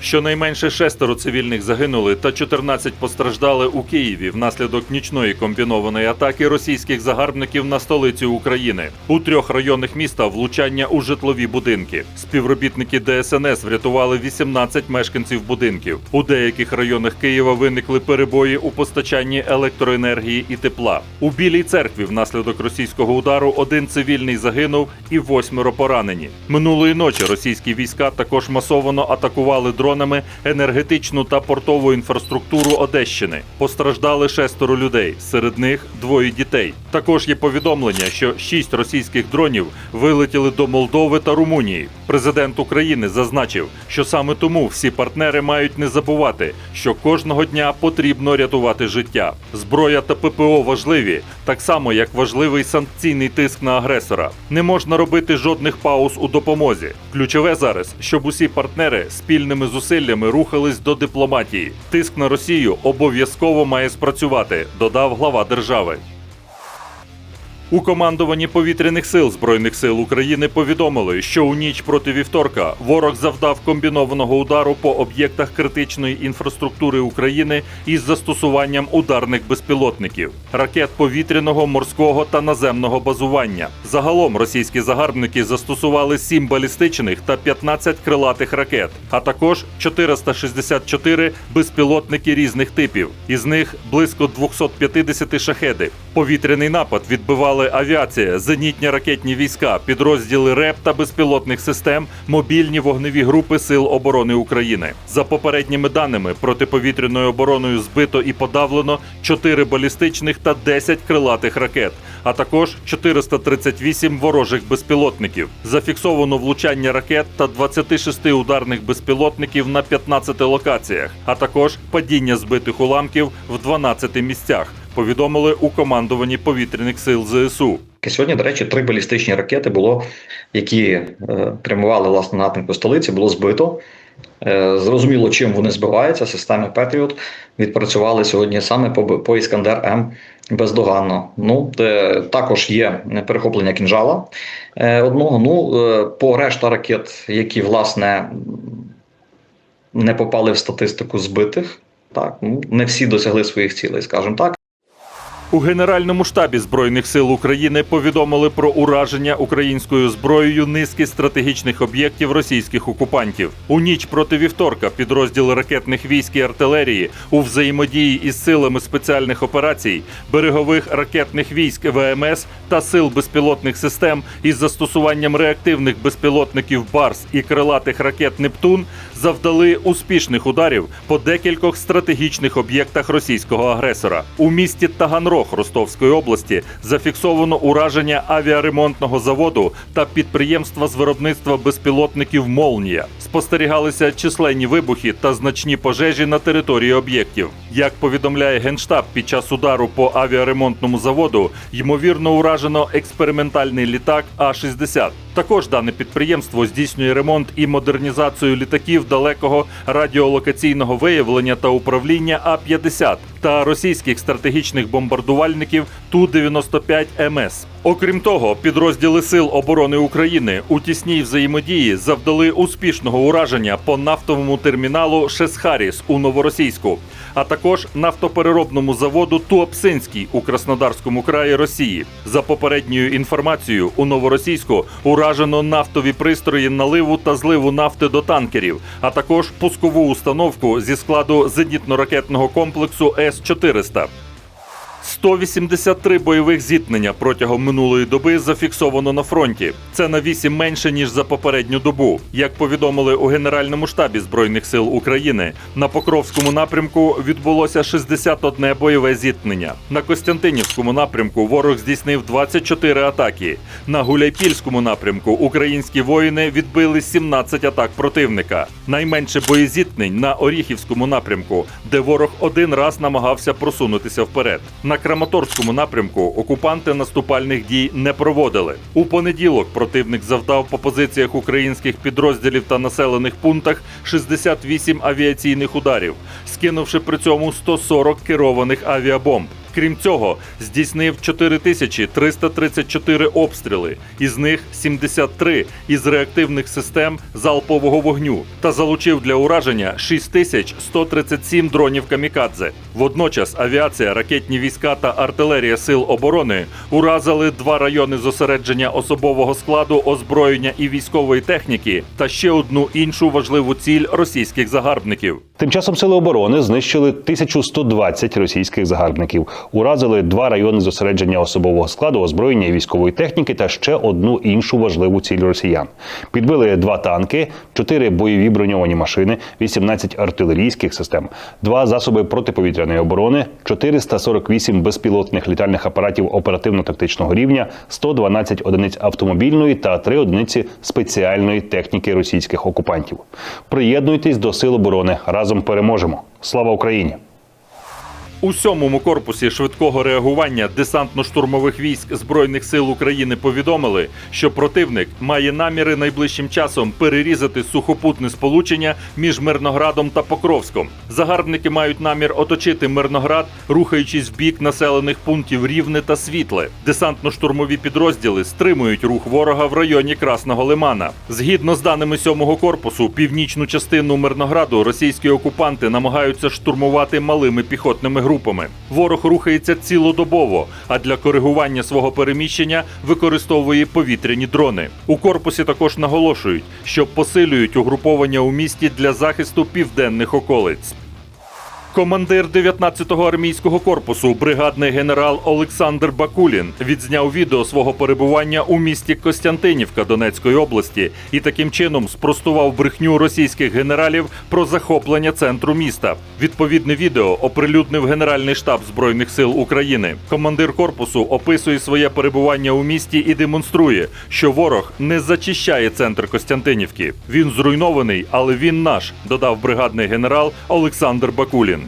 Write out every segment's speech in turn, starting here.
Щонайменше шестеро цивільних загинули та 14 постраждали у Києві внаслідок нічної комбінованої атаки російських загарбників на столицю України. У трьох районах міста влучання у житлові будинки. Співробітники ДСНС врятували 18 мешканців будинків. У деяких районах Києва виникли перебої у постачанні електроенергії і тепла. У Білій церкві внаслідок російського удару один цивільний загинув і восьмеро поранені. Минулої ночі російські війська також масово атакували дронами енергетичну та портову інфраструктуру Одещини. Постраждали шестеро людей, серед них двоє дітей. Також є повідомлення, що шість російських дронів вилетіли до Молдови та Румунії. Президент України зазначив, що саме тому всі партнери мають не забувати, що кожного дня потрібно рятувати життя. Зброя та ППО важливі, так само як важливий санкційний тиск на агресора. Не можна робити жодних пауз у допомозі. Ключове зараз, щоб усі партнери спільними зусиллями рухались до дипломатії. Тиск на Росію обов'язково має спрацювати, додав глава держави. У командуванні повітряних сил Збройних сил України повідомили, що у ніч проти вівторка ворог завдав комбінованого удару по об'єктах критичної інфраструктури України із застосуванням ударних безпілотників, ракет повітряного, морського та наземного базування. Загалом російські загарбники застосували 7 балістичних та 15 крилатих ракет, а також 464 безпілотники різних типів. Із них близько 250 шахеди. Повітряний напад відбивали авіація, зенітні ракетні війська, підрозділи РЕП та безпілотних систем, мобільні вогневі групи Сил оборони України. За попередніми даними, протиповітряною обороною збито і подавлено 4 балістичних та 10 крилатих ракет, а також 438 ворожих безпілотників. Зафіксовано влучання ракет та 26 ударних безпілотників на 15 локаціях, а також падіння збитих уламків в 12 місцях. Повідомили у командуванні повітряних сил ЗСУ. Сьогодні, до речі, три балістичні ракети було, які е, прямували власне напрямку столиці, було збито. Е, зрозуміло, чим вони збиваються. Системи Петріот відпрацювали сьогодні саме по, по Іскандер М бездоганно. Ну е, також є перехоплення кінжала е, одного. Ну е, по решта ракет, які власне не попали в статистику збитих. Так, ну не всі досягли своїх цілей, скажімо так. У Генеральному штабі Збройних сил України повідомили про ураження українською зброєю низки стратегічних об'єктів російських окупантів. У ніч проти вівторка підрозділи ракетних військ і артилерії у взаємодії із силами спеціальних операцій, берегових ракетних військ ВМС та сил безпілотних систем із застосуванням реактивних безпілотників Барс і крилатих ракет Нептун завдали успішних ударів по декількох стратегічних об'єктах російського агресора. У місті Таганрог Ростовської області зафіксовано ураження авіаремонтного заводу та підприємства з виробництва безпілотників Молнія. Спостерігалися численні вибухи та значні пожежі на території об'єктів. Як повідомляє генштаб, під час удару по авіаремонтному заводу ймовірно уражено експериментальний літак А-60. Також дане підприємство здійснює ремонт і модернізацію літаків далекого радіолокаційного виявлення та управління А-50 та російських стратегічних бомбардувальників Ту-95 МС. Окрім того, підрозділи Сил оборони України у тісній взаємодії завдали успішного ураження по нафтовому терміналу Шесхаріс у Новоросійську, а також нафтопереробному заводу Туапсинський у Краснодарському краї Росії. За попередньою інформацією, у Новоросійську уражено нафтові пристрої наливу та зливу нафти до танкерів, а також пускову установку зі складу зенітно-ракетного комплексу С-400. 183 бойових зіткнення протягом минулої доби зафіксовано на фронті. Це на 8 менше ніж за попередню добу. Як повідомили у Генеральному штабі збройних сил України, на Покровському напрямку відбулося 61 бойове зіткнення. На Костянтинівському напрямку ворог здійснив 24 атаки. На Гуляйпільському напрямку українські воїни відбили 17 атак противника. Найменше боєзіткнень на Оріхівському напрямку, де ворог один раз намагався просунутися вперед. На Краматорському напрямку окупанти наступальних дій не проводили. У понеділок противник завдав по позиціях українських підрозділів та населених пунктах 68 авіаційних ударів, скинувши при цьому 140 керованих авіабомб. Крім цього, здійснив 4334 обстріли, із них 73 із реактивних систем залпового вогню та залучив для ураження 6137 дронів камікадзе. Водночас авіація, ракетні війська та артилерія сил оборони уразили два райони зосередження особового складу, озброєння і військової техніки та ще одну іншу важливу ціль російських загарбників. Тим часом сили оборони знищили 1120 російських загарбників, уразили два райони зосередження особового складу, озброєння і військової техніки та ще одну іншу важливу ціль росіян. Підбили два танки, чотири бойові броньовані машини, 18 артилерійських систем, два засоби протиповітряної оборони, 448 безпілотних літальних апаратів оперативно-тактичного рівня, 112 одиниць автомобільної та 3 одиниці спеціальної техніки російських окупантів. Приєднуйтесь до сил оборони. Разом переможемо. Слава Україні! У сьомому корпусі швидкого реагування десантно-штурмових військ Збройних сил України повідомили, що противник має наміри найближчим часом перерізати сухопутне сполучення між Мирноградом та Покровськом. Загарбники мають намір оточити Мирноград, рухаючись в бік населених пунктів Рівне та Світле. Десантно-штурмові підрозділи стримують рух ворога в районі Красного Лимана. Згідно з даними сьомого корпусу, північну частину Мирнограду російські окупанти намагаються штурмувати малими піхотними групами. Ворог рухається цілодобово, а для коригування свого переміщення використовує повітряні дрони. У корпусі також наголошують, що посилюють угруповання у місті для захисту південних околиць. Командир 19-го армійського корпусу, бригадний генерал Олександр Бакулін, відзняв відео свого перебування у місті Костянтинівка Донецької області і таким чином спростував брехню російських генералів про захоплення центру міста. Відповідне відео оприлюднив Генеральний штаб збройних сил України. Командир корпусу описує своє перебування у місті і демонструє, що ворог не зачищає центр Костянтинівки. Він зруйнований, але він наш, додав бригадний генерал Олександр Бакулін.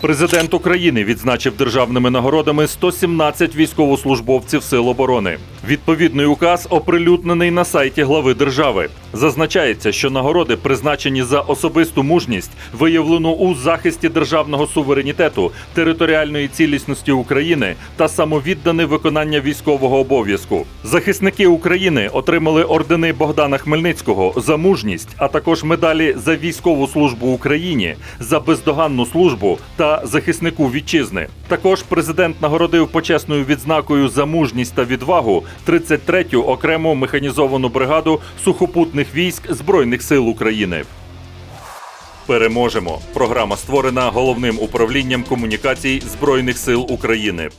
Президент України відзначив державними нагородами 117 військовослужбовців Сил оборони. Відповідний указ оприлюднений на сайті глави держави. Зазначається, що нагороди призначені за особисту мужність, виявлену у захисті державного суверенітету, територіальної цілісності України та самовіддане виконання військового обов'язку. Захисники України отримали ордени Богдана Хмельницького за мужність, а також медалі за військову службу Україні, за бездоганну службу та захиснику вітчизни. Також президент нагородив почесною відзнакою за мужність та відвагу 33-ю окрему механізовану бригаду сухопутних військ Збройних сил України. Переможемо. Програма створена головним управлінням комунікацій Збройних сил України.